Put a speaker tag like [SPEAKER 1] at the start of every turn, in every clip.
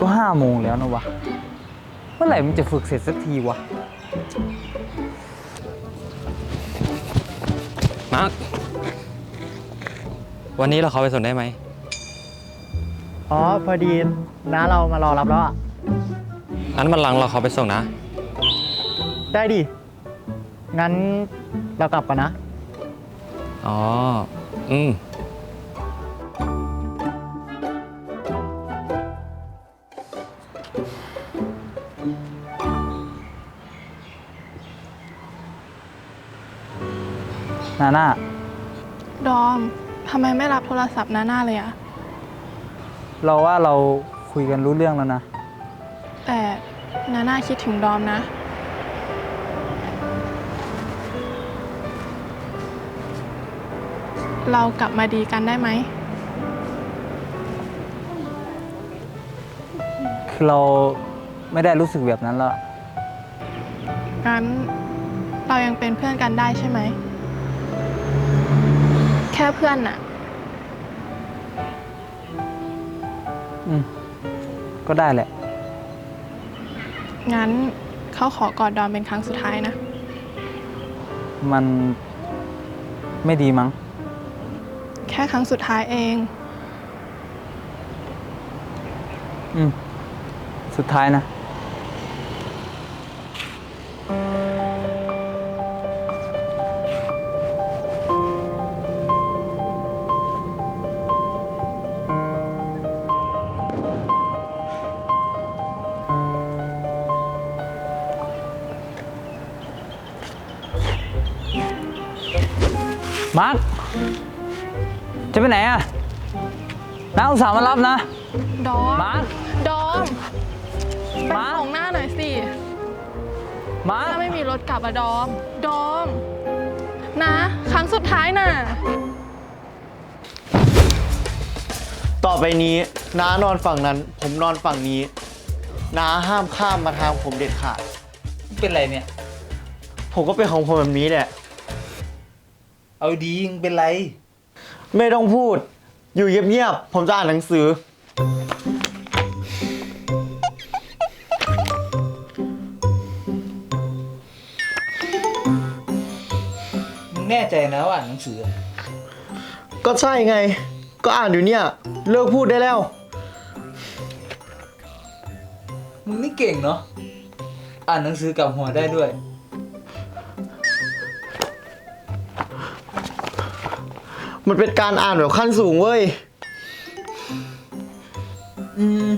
[SPEAKER 1] ก็ห้าโมงแล้วนะวะ เมื่อไหร่มันจะฝึกเสร็จสักทีวะ
[SPEAKER 2] มาร์ควันนี้เราเขาไปส่งได้ไหม
[SPEAKER 3] อ๋อ พอดีน้าเรามารอรับแล้วอะ
[SPEAKER 2] งั้นวันหลังเราเขาไปส่งนะ
[SPEAKER 3] ได้ดิ งั้นเรากลับกันนะ
[SPEAKER 2] อ๋อ อืม
[SPEAKER 1] นาน่า
[SPEAKER 4] ดอมทำไมไม่รับโทรศัพท์นาน่าเลยอะ
[SPEAKER 1] เราว่าเราคุยกันรู้เรื่องแล้วนะ
[SPEAKER 4] แต่นาน่าคิดถึงดอมนะ เรากลับมาดีกันได้ไหม
[SPEAKER 1] คือเราไม่ได้รู้สึกแบบนั้นแล้ว
[SPEAKER 4] งั้นเรายังเป็นเพื่อนกันได้ใช่ไหมแค่เพื่อนน่ะ
[SPEAKER 1] อืม ก็ได้แหละ
[SPEAKER 4] งั้นเขาขอกอดดอมเป็นครั้งสุดท้ายนะ
[SPEAKER 1] มันไม่ดีมั้ง
[SPEAKER 4] แค่ครั้งสุดท้ายเอง
[SPEAKER 1] อืม สุดท้ายนะ มาร์คจะไปไหนอะน้าอุตส่าห์มารับนะ
[SPEAKER 4] ดอม
[SPEAKER 1] มาร์ค
[SPEAKER 4] ดอมไป
[SPEAKER 1] มา
[SPEAKER 4] ส่งหน้าหน่อยสิ
[SPEAKER 1] มาร์ค
[SPEAKER 4] ถ้าไม่มีรถกลับอะดอม ดอม นะ ครั้งสุดท้ายน่ะ
[SPEAKER 3] ต่อไปนี้น้านอนฝั่งนั้น ผมนอนฝั่งนี้น้าห้ามข้ามมาทางผมเด็ดขาด
[SPEAKER 1] เป็นไรเนี่ย
[SPEAKER 3] ผมก็เป็นของผมแบบนี้แหละ
[SPEAKER 1] เอาดีมึงเป็นไร
[SPEAKER 3] ไม่ต้องพูด อยู่เงียบๆ ผมจะอ่านหนังสือ
[SPEAKER 1] มึงแน่ใจนะว่าอ่านหนังสือ
[SPEAKER 3] ก็ใช่ไง ก็อ่านอยู่เนี่ย เลิกพูดได้แล้ว
[SPEAKER 1] มึงนี่เก่งเนาะ อ่านหนังสือกลับหัวได้ด้วย
[SPEAKER 3] มันเป็นการอ่านแบบขั้นสูงเว้ย
[SPEAKER 1] อืม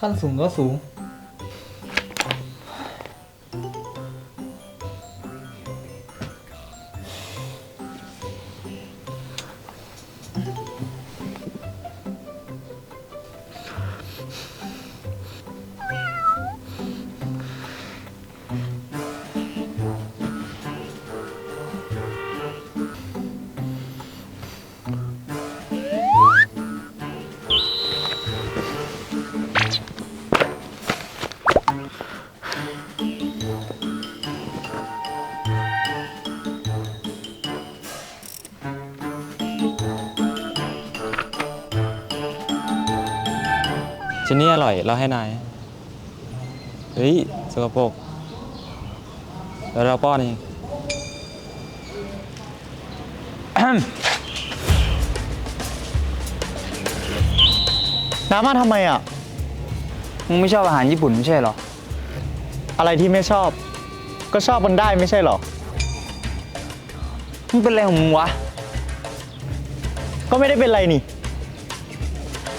[SPEAKER 1] ขั้นสูงก็สูง
[SPEAKER 2] ร่อย เราให้นาย เฮ้ยสกปรกเดี๋ยวเราป้อนเอง
[SPEAKER 3] น้ามาทำไมอะ
[SPEAKER 1] มึงไม่ชอบอาหารญี่ปุ่นไม่ใช่เหรอ
[SPEAKER 3] อะไรที่ไม่ชอบ ก็ชอบมันได้ไม่ใช่เหรอ
[SPEAKER 1] มึงเป็นอะไรของมึงวะ
[SPEAKER 3] ก็ไม่ได้เป็นไรนี่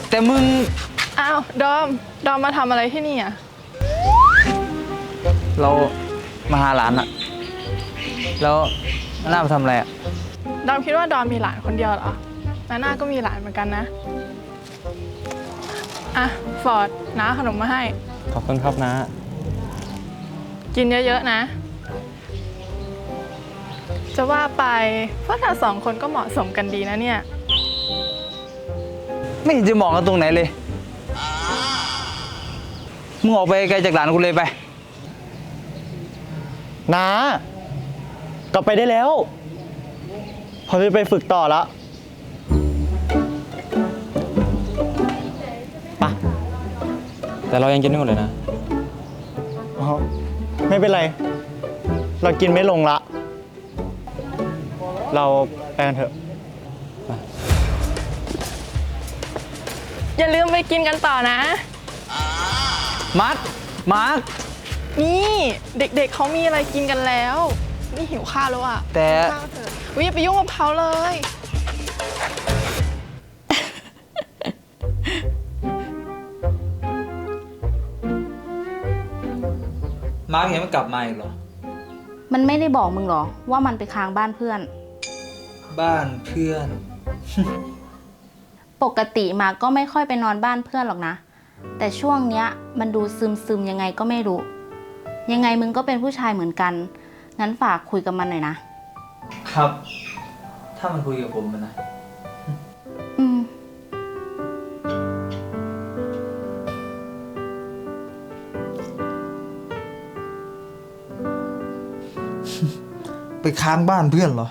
[SPEAKER 1] แต่มึง
[SPEAKER 4] อ้าวดอม ดอมมาทำอะไรที่นี่อะ
[SPEAKER 1] เรามาหาหลานอะแล้วน่ามาทำอะไรอะ
[SPEAKER 4] ดอมคิดว่าดอมมีหลานคนเดียวเหรอนาน่าก็มีหลานเหมือนกันนะ อะ ฟอร์ดน้าขนมมาให้
[SPEAKER 2] ขอบคุณครับนะ
[SPEAKER 4] กินเยอะๆนะ จะว่าไปพวกเธอสองคนก็เหมาะสมกันดีนะเนี่ย
[SPEAKER 1] ไม่เห็นจะมองกันตรงไหนเลย มึงออกไปไกลจากหลานกูเลยไป
[SPEAKER 3] น้ากลับไปได้แล้วผมจะไปฝึกต่อแล้วไป
[SPEAKER 2] แต่เรายังกินไม่หมดเลยนะ
[SPEAKER 3] อ๋อไม่เป็นไร เรากินไม่ลงละ เราไปกันเถอะ
[SPEAKER 4] อย่าลืมไปกินกันต่อนะ
[SPEAKER 1] มาร์คมาร์ค
[SPEAKER 4] นี่เด็กๆเขามีอะไรกินกันแล้ว นี่หิวข้าวแล้วอะ
[SPEAKER 1] แต่
[SPEAKER 4] ข้าวเถอะอุ๊ยอย่าไปยุ่งกับเขาเลย
[SPEAKER 1] มาร์คยังไม่กลับมาอีกเหรอ
[SPEAKER 5] มันไม่ได้บอกมึงเหรอ ว่ามันไปค้างบ้านเพื่อน
[SPEAKER 1] บ้านเพื่อน
[SPEAKER 5] ปกติมาก็ไม่ค่อยไปนอนบ้านเพื่อนหรอกนะ แต่ช่วงเนี้ยมันดูซึมซึมๆยังไงก็ไม่รู้ ยังไงมึงก็เป็นผู้ชายเหมือนกัน งั้นฝากคุยกับมันหน่อยนะ
[SPEAKER 1] ครับ ถ้ามันคุยกับผมมันนะ
[SPEAKER 5] อืม
[SPEAKER 6] ไปค้างบ้านเพื่อนเหรอ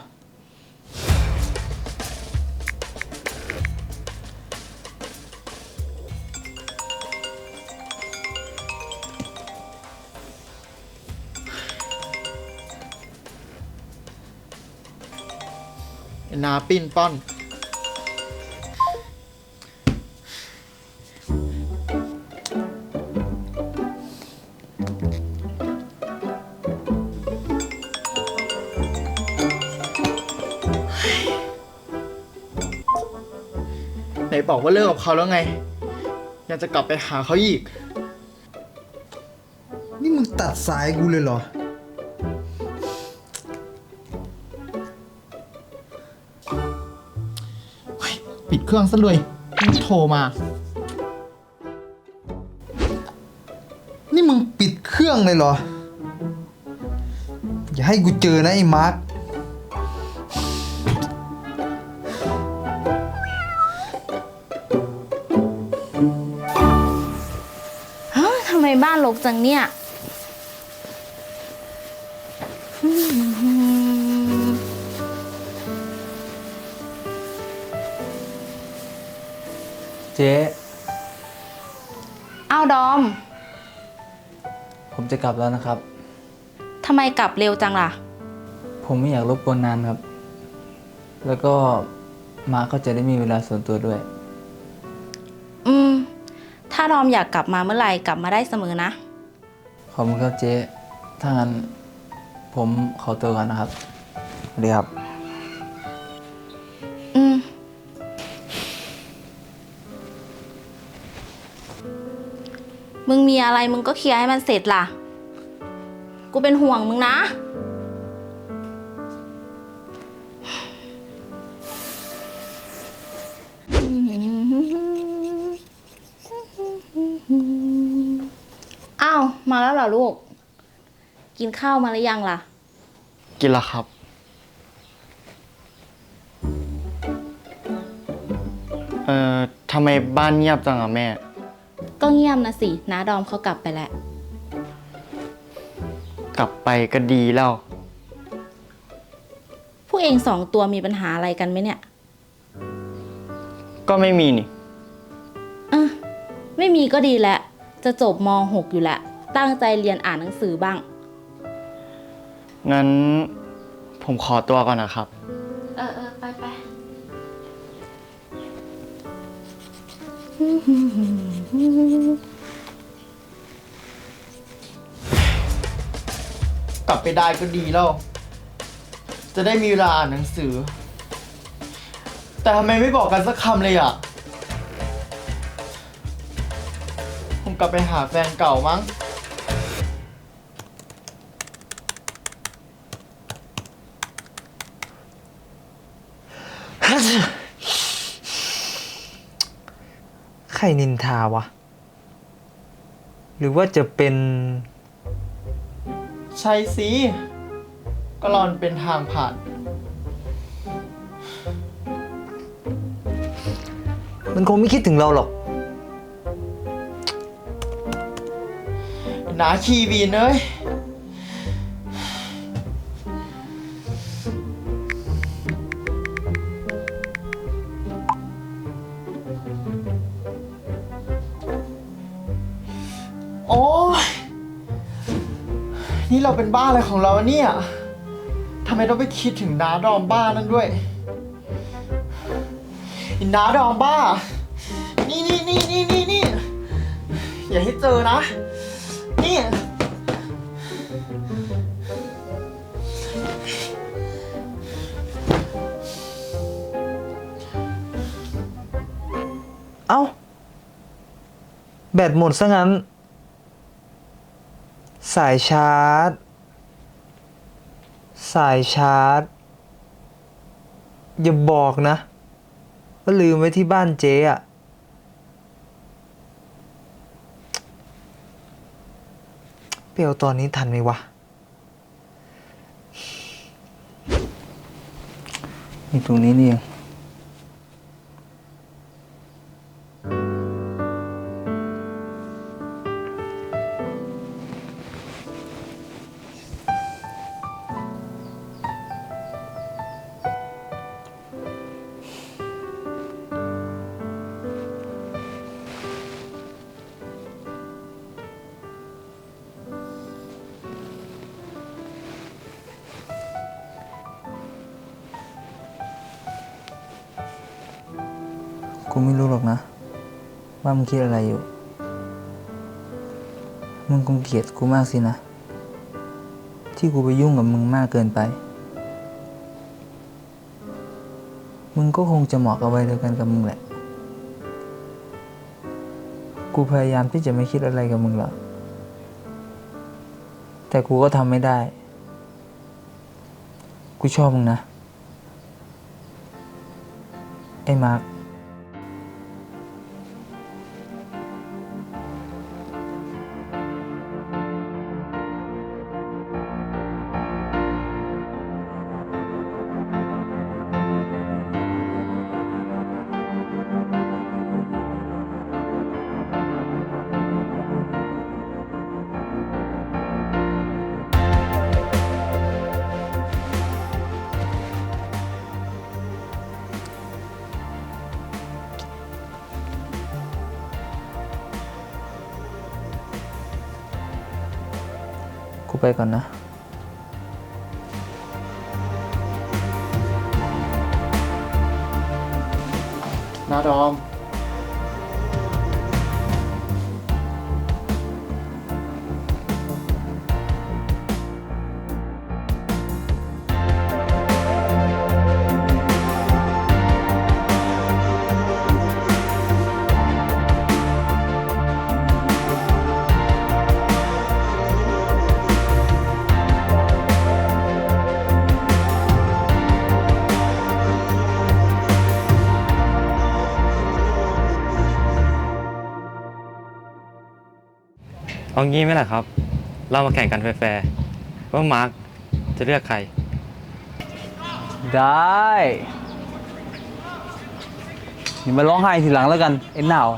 [SPEAKER 3] นาปิ้นป้อน ไหนบอกว่าเลิกกับเขาแล้วไง ยังจะกลับไปหาเขาอีก
[SPEAKER 6] นี่มึงตัดสายกูเลยเหรอ
[SPEAKER 3] ปิดเครื่องซะเลยมึงโทรมา
[SPEAKER 6] นี่มึงปิดเครื่องเลยเหรอ อย่าให้กูเจอนะไอ้มาร์ค
[SPEAKER 5] ฮะทำไมบ้านรกจังเนี่ย
[SPEAKER 1] จะกลับแล้วนะครับ
[SPEAKER 5] ทำไมกลับเร็วจังล่ะ
[SPEAKER 1] ผมไม่อยากรบกวนนานครับ แล้วก็มาร์คก็จะได้มีเวลาส่วนตัวด้วย
[SPEAKER 5] อืม ถ้าดอมอยากกลับมาเมื่อไหร่กลับมาได้เสมอนะ
[SPEAKER 1] ขอบคุณครับเจ๊ ถ้างั้นผมขอตัวก่อนนะครับสวัสดีครับ
[SPEAKER 5] อืม มึงมีอะไรมึงก็เคลียร์ให้มันเสร็จล่ะ กูเป็นห่วงมึงนะ อ้าว มาแล้วเหรอลูก กินข้าวมาหรือยังล่ะ
[SPEAKER 3] กินและครับ เอ่อทำไมบ้านเงียบจังอะแม่
[SPEAKER 5] ก็เงียบนะสิน้าดอมเขากลับไปแล้ว
[SPEAKER 3] กลับไปก็ดีแล้ว
[SPEAKER 5] พวกเองสองตัวมีปัญหาอะไรกันไหมเนี่ย
[SPEAKER 3] ก็ไม่มีนี่
[SPEAKER 5] อะไม่มีก็ดีแล้วจะจบม .6 อยู่แล้ว ตั้งใจเรียนอ่านหนังสือบ้าง
[SPEAKER 3] งั้นผมขอตัวก่อนนะครับ
[SPEAKER 5] เออเออไปไป
[SPEAKER 3] กลับไปได้ก็ดีแล้ว จะได้มีเวลาอ่านหนังสือ แต่ทำไมไม่บอกกันสักคำเลยอะ ผมกลับไปหาแฟนเก่ามั้ง
[SPEAKER 6] ใครนินทาวะ หรือว่าจะเป็น
[SPEAKER 3] ใช่สิก็รอนเป็นทางผ่าน
[SPEAKER 6] มันคงไม่คิดถึงเราหรอก
[SPEAKER 3] หนาคีวีนเอ้ย บ้าอะไรของเราเนี่ยทำไมต้องไปคิดถึงน้าดอมบ้านั่นด้วยอ้น้าดอมบ้า นี่นี่นี่นี่นี่นี่อย่าให้เจอนะ นี่
[SPEAKER 6] เอ้า แบตหมดซะงั้น สายชาร์จ สายชาร์จ อย่าบอกนะว่าลืมไว้ที่บ้านเจ๊อะเปียวตอนนี้ทันไหมวะ
[SPEAKER 1] มีตรงนี้นี่เอง กูไม่รู้หรอกนะ ว่ามึงคิดอะไรอยู่ มึงคงเกลียดกูมากสินะ ที่กูไปยุ่งกับมึงมากเกินไป มึงก็คงจะเหมาะกับวัยเดียวกันกับมึงแหละ กูพยายามที่จะไม่คิดอะไรกับมึงหรอก แต่กูก็ทำไม่ได้ กูชอบมึงนะ ไอ้มาร์ค ไปก่อนนะ
[SPEAKER 3] น้าดอม
[SPEAKER 2] เอางี้ไหมล่ะครับ เรามาแข่งกันแฟร์ๆว่ามาร์คจะเลือกใคร
[SPEAKER 1] ได้อย่ามาร้องไห้ทีหลังแล้วกันไอ้หนาว